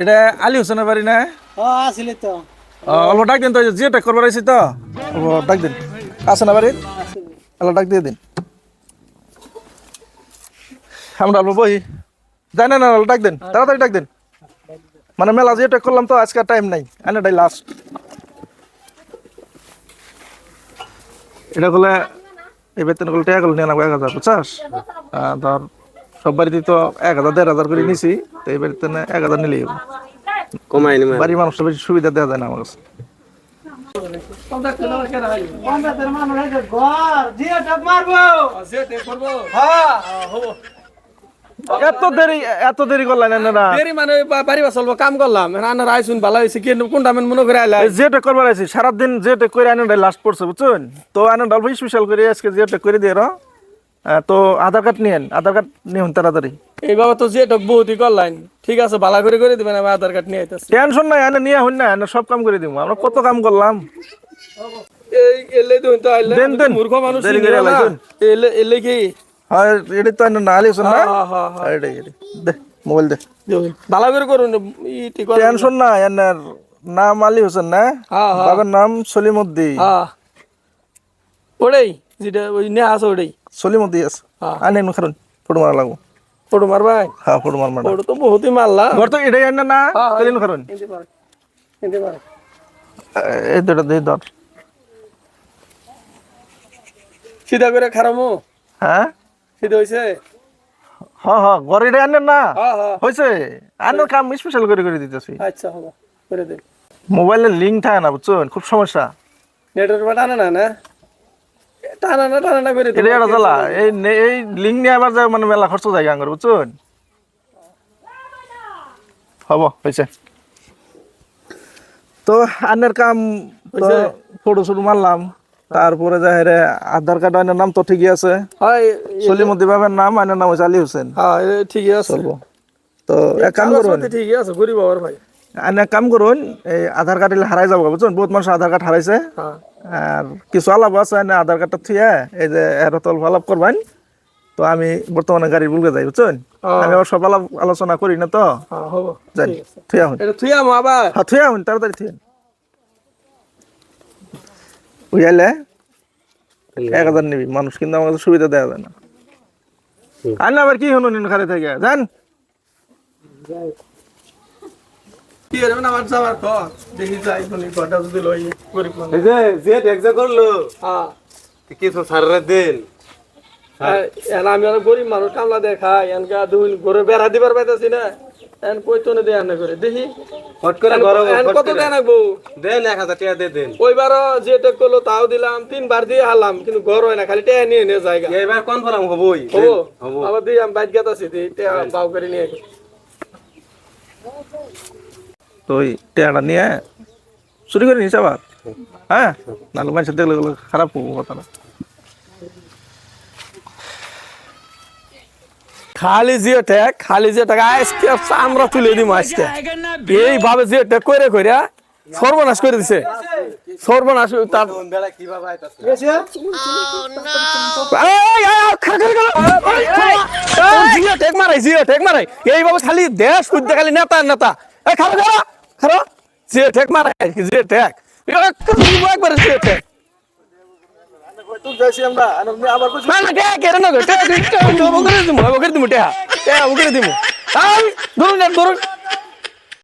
এটা আলী হোসেনের বাড়ি না? আসলে তো। অল্প ডাক দিন তো জিও করবার আইছি তো। অল্প ডাক দিন। আছে না বাড়ি? অল্প ডাক দিয়ে দিন। আমরা অল্প বই। যাই না না অল্প ডাক দিন। তাড়াতাড়ি ডাক দিন। মানে মেলা জিও টেক করলাম তো আজকে টাইম নাই। আনাটাই লাস্ট এটা করলে এই বেতন করলে টাকা করলে নিয়ে নেব এক হাজার বুঝছাস? ধর। সব বাড়িতে তো এক হাজার দেড় হাজার করে নিছি তো এই বাড়িতে না এক হাজার নিলেই। কমাই বাড়ির মানুষটা বেশি সুবিধা দেওয়া যায় না আমার কাছে। হ্যাঁ এত দেরি এত দেরি করলেন না দেরি মানে বা- বাড়ি বাসলবো কাম করলাম। রান্নার আইসুন ভালো হয়েছে। কি কোনটা আমি মনে করে আইলাই যেটা করবার আছে সারাদিন যেটা করে আনে লাস্ট পড়ছে বুঝছেন? তো আনে অল্প স্পেশাল করে আজকে যেটা করে দিয়ে তো আধার কার্ড নিয়েন আধার কার্ড নিউন তাড়াতাড়ি। এই বাবা তো যে বহুতই করলাম ঠিক আছে ভালো করে করে দিবেন আমি আধার কার্ড নিয়ে আইতেছি। টেনশন নাই আনে নিয়ে হইন না আনে সব কাম করে দিব আমরা কত কাম করলাম। এই এলে তো তো আইলে দেন, দেন। মূর্খ মানুষ না। এলে এলে কি? হয় এটা তো না আলি হোসেন না? হ্যাঁ, হ্যাঁ, হ্যাঁ। এটাই। দে মোবাইল দে। ভালো করে করুন ই ঠিক টেনশন নাই আনের নাম আলী হোসেন না? হ্যাঁ, হ্যাঁ। বাবার নাম সলিমুদ্দি হ্যাঁ। ওটাই যেটা ওই নেহা আছে ওটাই সলিমুদ্দি আছে। আনে খারুন ফটো মারা লাগবো ফটো মারবাই হ্যাঁ ফটো মার মারা ফটো তো বহুতই মারলা ঘর তো এটাই আনে না কিনতে পারে এই দুটো দিয়ে ধর সিধা করে খারামো হ্যাঁ সিধা হয়েছে হ্যাঁ হ্যাঁ ঘরে এটা আনেন না। হ্যাঁ হ্যাঁ হয়েছে আনার কাম স্পেশাল করে করে দিতেছি। আচ্ছা হবে করে দেন মোবাইলের লিঙ্ক থাকে না বুঝছেন? খুব সমস্যা। নেটওয়ার্ক টানা না না? টানা না টানা না করে এটা একটা জ্বালা। এই এই লিঙ্ক নিয়ে আবার যায় মানে মেলা খরচ যায় আঙ্গুর বুঝছেন? হব হয়েছে। তো আনের কাম ফটো শুরু মারলাম। তারপরে যাই রে আধার কার্ড আইনের নাম তো ঠিকই আছে। হয় সলিমুদ্দি বাবার নাম আইনের নাম হচ্ছে আলী হোসেন। হ্যাঁ ঠিকই আছে। তো এক কাম করুন ঠিকই আছে গরিব বাবার ভাই। এক কাম করুন এই আধার কার্ড হারাই যাব বুঝছেন? বহুত মানুষ আধার কার্ড হারাইছে। হ্যাঁ। আর কিছু আলাপ আছে না আধার কার্ডটা থুয়ে এই যে এর তল আলাপ করবেন তো আমি বর্তমানে গাড়ির বুলকে যাই বুঝছেন? হ্যাঁ। আমি আবার সব আলাপ আলোচনা করি না তো? হ্যাঁ জানি থুয়ে তুই আমো আবার। হ্যাঁ থুয়ে আহুন তাড়াতাড়ি থুয়ে বুঝাইলে? এক হাজার নিবি মানুষ কিন্তু আমার কাছে সুবিধা দেওয়া যায় না। আর না আবার কি হলো নিন খালি থেকে? জান আমি আর গরিব মানুষ কামলা দেখাই এনকা দুই ঘরে বেড়া দিবার পাইতাছি না। এন কইতো না দেয়া না করে দেখি। ফট করে এন কত দেন আগবো দেন এক হাজার টাকা দিয়ে দেন। ওইবার যে টেক করল তাও দিলাম তিনবার দিয়ে হারলাম কিন্তু ঘর হয় না খালি টেয়া নিয়ে নিয়ে জায়গা। কনফার্ম হবই হব আবার দিয়ে আমি বাইক গেতাছি দিয়ে টেয়া বাউ করে নিয়ে গেছি। তো ওই নিয়ে চুরি করে নিস আবার? হ্যাঁ? দেখলে খারাপ হব কথাটা। খালি জিও ট্যাগ খালি জিও ট্যাগ আজকে আমরা তুলে দিম আজকে। এইভাবে জিও ট্যাগ করে করে সর্বনাশ করে দিছে। সর্বনাশ তার জিও ট্যাগ মারাই, জিও ট্যাগ মারাই। এইভাবে খালি দেশ খুঁজতে খালি নেতা নেতা। এই খারো খারো খারো জিও ট্যাগ মারাই জিও ট্যাগ একবার দিমু এই ধরুন ধরুন।